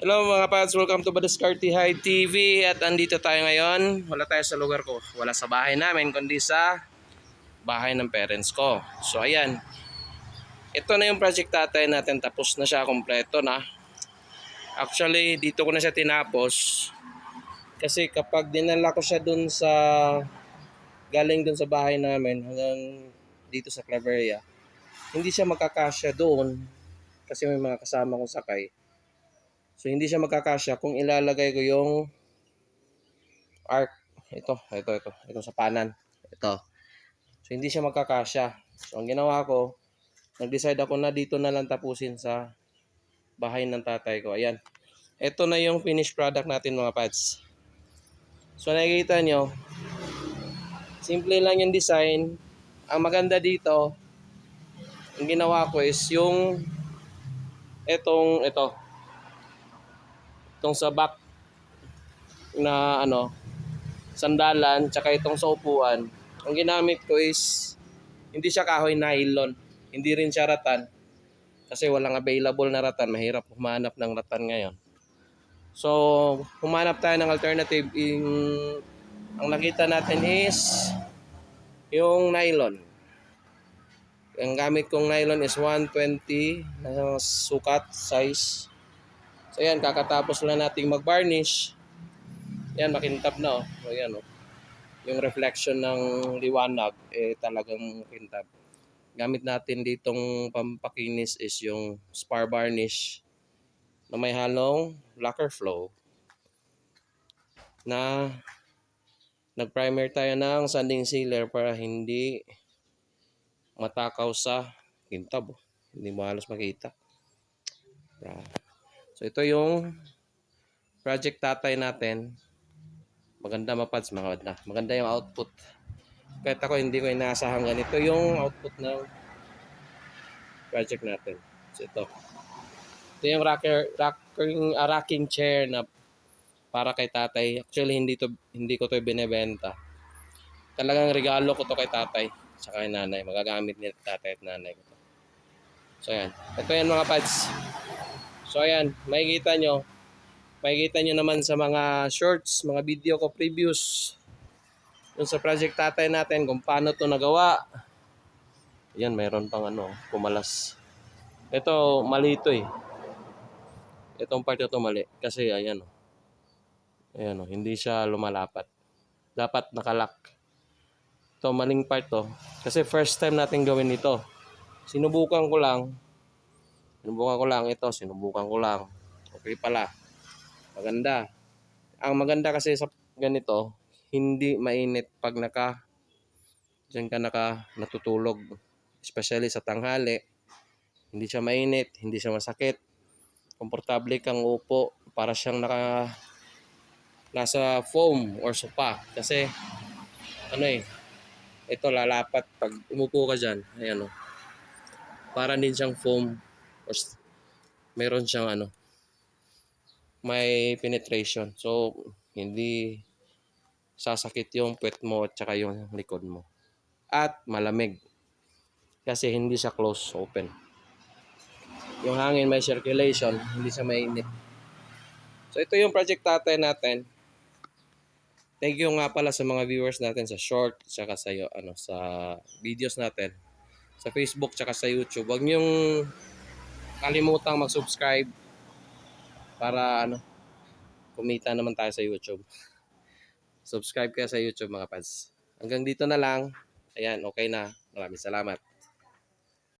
Hello mga pads, welcome to Badaskarte High TV at andito tayo ngayon. Wala tayo sa lugar ko, wala sa bahay namin kundi sa bahay ng parents ko. So ayan, ito na yung project tatay natin tapos na siya, kompleto na. Actually, dito ko na siya tinapos kasi kapag dinala ko siya dun sa galing dun sa bahay namin hanggang dito sa Claveria, hindi siya makakasya doon kasi may mga kasama kong sakay. So hindi siya magkakasya kung ilalagay ko yung arc. Ito, ito, ito. Ito sa panan. Ito. So hindi siya magkakasya. So ang ginawa ko, nag-decide ako na dito na lang tapusin sa bahay ng tatay ko. Ayan. Ito na yung finished product natin mga pads. So nakikita nyo, simple lang yung design. Ang maganda dito, ang ginawa ko is yung etong ito itong sa back na ano sandalan tsaka itong sa upuan ang ginamit ko is hindi siya kahoy nylon. Hindi rin siya ratan kasi walang available na ratan. Mahirap humanap ng ratan ngayon. So humanap tayo ng alternative. In ang nakita natin is yung nylon. Ang gamit kong nylon is 120 na sukat size So yan, kakatapos lang nating mag-varnish. Yan, makintab na oh. So yan oh. Yung reflection ng liwanag, eh talagang makintab. Gamit natin ditong pampakinis is yung spar varnish na may halong lacquer flow na nag-primer tayo ng sanding sealer para hindi matakaw sa kintab. oh. Hindi mo halos makita. Yan. So ito yung project tatay natin. Maganda mapads mga wadna. Maganda yung output. Kahit ako hindi ko inaasahan ganito yung output ng project natin. So ito. Ito yung rocker, rocking, ah, rocking chair na para kay tatay. Actually hindi to hindi ko to binebenta. Talagang regalo ko to kay tatay sa kay nanay. Magagamit ni tatay at nanay ko. So yan. Ito yan mga pads. So ayan, makikita nyo. Makikita nyo naman sa mga shorts, mga video ko previous. Yung sa project tatay natin kung paano to nagawa. Ayan, mayroon pang ano, pumalas. Ito, mali ito eh. Itong part ito mali. Kasi ayan o. Ayan o, hindi siya lumalapat. Dapat nakalak. Ito, maling part to. Kasi first time natin gawin ito. Sinubukan ko lang. Sinubukan ko lang ito, sinubukan ko lang. Okay pala. Maganda. Ang maganda kasi sa ganito, hindi mainit pag naka diyan ka naka natutulog. Especially sa tanghali. Hindi siya mainit, hindi siya masakit. Komportable kang upo para siyang naka nasa foam or sofa kasi ano eh ito lalapat pag umupo ka diyan ayan oh para din siyang foam or meron siyang ano may penetration. So hindi sasakit yung puwet mo at saka yung likod mo. At malamig. Kasi hindi siya close open. Yung hangin may circulation hindi siya mainit. So ito yung project tatay natin. Thank you nga pala sa mga viewers natin sa short saka sa ano sa videos natin. Sa Facebook tsaka sa YouTube. Huwag niyong kalimutang mag-subscribe para ano kumita naman tayo sa YouTube. Subscribe kayo sa YouTube mga pads. Hanggang dito na lang. Ayan, okay na. Maraming salamat.